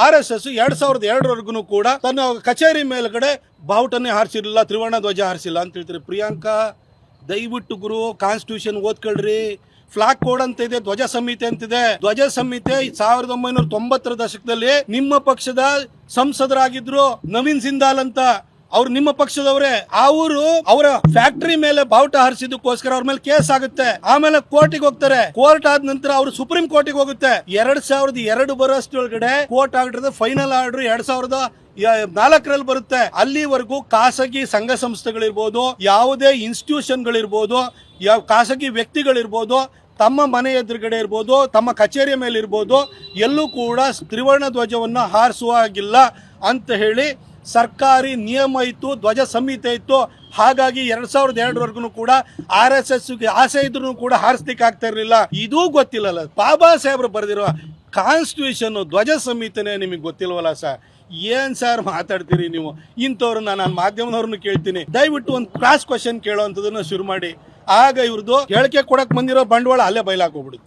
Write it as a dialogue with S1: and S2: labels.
S1: R S S ಎರಡ್ ಸಾವಿರದ ಎರಡರವರೆಗೂ ಕೂಡ ತನ್ನ ಕಚೇರಿ ಮೇಲ್ಗಡೆ ಬಾವುಟನ್ನೇ ಹಾರಿಸಿರ್ಲಿಲ್ಲ, ತ್ರಿವರ್ಣ ಧ್ವಜ ಹಾರಿಸಿಲ್ಲ ಅಂತ ಹೇಳ್ತಾರೆ. ಪ್ರಿಯಾಂಕಾ, ದಯವಿಟ್ಟು ಗುರು ಕಾನ್ಸ್ಟಿಟ್ಯೂಷನ್ ಓದ್ಕೊಳ್ರಿ. ಫ್ಲಾಗ್ ಕೋಡ್ ಅಂತ ಇದೆ, ಧ್ವಜ ಸಂಹಿತೆ ಅಂತಿದೆ ಧ್ವಜ ಸಂಹಿತೆ ಸಾವಿರದ ಒಂಬೈನೂರ ತೊಂಬತ್ತರ ದಶಕದಲ್ಲಿ ನಿಮ್ಮ ಪಕ್ಷದ ಸಂಸದರಾಗಿದ್ರು ನವೀನ್ ಸಿಂದಾಲ್ ಅಂತ. ಅವ್ರು ನಿಮ್ಮ ಪಕ್ಷದವರೇ. ಅವರು ಅವರ ಫ್ಯಾಕ್ಟರಿ ಮೇಲೆ ಬಾವುಟ ಹರಿಸಿದ್ದಕ್ಕೋಸ್ಕರ ಅವ್ರ ಮೇಲೆ ಕೇಸ್ ಆಗುತ್ತೆ. ಆಮೇಲೆ ಕೋರ್ಟಿಗೆ ಹೋಗ್ತಾರೆ. ಕೋರ್ಟ್ ಆದ ನಂತರ ಅವರು ಸುಪ್ರೀಂ ಕೋರ್ಟಿಗೆ ಹೋಗುತ್ತೆ. ಎರಡ್ ಸಾವಿರದ ಎರಡು ಬರೋಷ್ಟೊಳಗಡೆ ಕೋರ್ಟ್ ಆರ್ಡರ್ ಫೈನಲ್ ಆರ್ಡರ್ ಎರಡ್ ಸಾವಿರದ ನಾಲ್ಕರಲ್ಲಿ ಬರುತ್ತೆ. ಅಲ್ಲಿವರೆಗೂ ಖಾಸಗಿ ಸಂಘ ಸಂಸ್ಥೆಗಳಿರ್ಬೋದು, ಯಾವುದೇ ಇನ್ಸ್ಟಿಟ್ಯೂಷನ್ಗಳಿರ್ಬೋದು ಯಾವ ಖಾಸಗಿ ವ್ಯಕ್ತಿಗಳಿರ್ಬೋದು, ತಮ್ಮ ಮನೆ ಎದುರುಗಡೆ ಇರ್ಬೋದು, ತಮ್ಮ ಕಚೇರಿಯ ಮೇಲೆ ಇರ್ಬೋದು ಎಲ್ಲೂ ಕೂಡ ತ್ರಿವರ್ಣ ಧ್ವಜವನ್ನು ಹಾರಿಸುವ ಹಾಗಿಲ್ಲ ಅಂತ ಹೇಳಿ ಸರ್ಕಾರಿ ನಿಯಮ ಇತ್ತು, ಧ್ವಜ ಸಂಹಿತೆ ಇತ್ತು. ಹಾಗಾಗಿ ಎರಡ್ ಸಾವಿರದ ಎರಡರವರೆಗೂ ಕೂಡ ಆರ್ ಎಸ್ ಎಸ್ಗೆ ಆಸೆ ಇದ್ರು ಕೂಡ ಹಾರಿಸ್ಲಿಕ್ಕೆ ಆಗ್ತಾ ಇರಲಿಲ್ಲ. ಇದೂ ಗೊತ್ತಿಲ್ಲಲ್ಲ. ಬಾಬಾ ಸಾಹೇಬ್ರು ಬರೆದಿರುವ ಕಾನ್ಸ್ಟಿಟ್ಯೂಷನ್ ಧ್ವಜ ಸಂಹಿತೆನೇ ನಿಮಗೆ ಗೊತ್ತಿಲ್ವಲ್ಲ ಸರ್? ಏನ್ ಸರ್ ಮಾತಾಡ್ತೀರಿ ನೀವು? ಇಂಥವ್ರನ್ನ ನಾನು ಮಾಧ್ಯಮದವ್ರನ್ನ ಕೇಳ್ತೀನಿ. ದಯವಿಟ್ಟು ಒಂದು ಕ್ರಾಸ್ ಕ್ವಶನ್ ಕೇಳೋ ಶುರು ಮಾಡಿ. ಆಗ ಇವ್ರದ್ದು ಹೇಳಿಕೆ ಕೊಡಕ್ ಬಂದಿರೋ ಬಂಡವಾಳ ಅಲ್ಲೇ ಬಯಲಾಗೋಗ್ಬಿಡುತ್ತೆ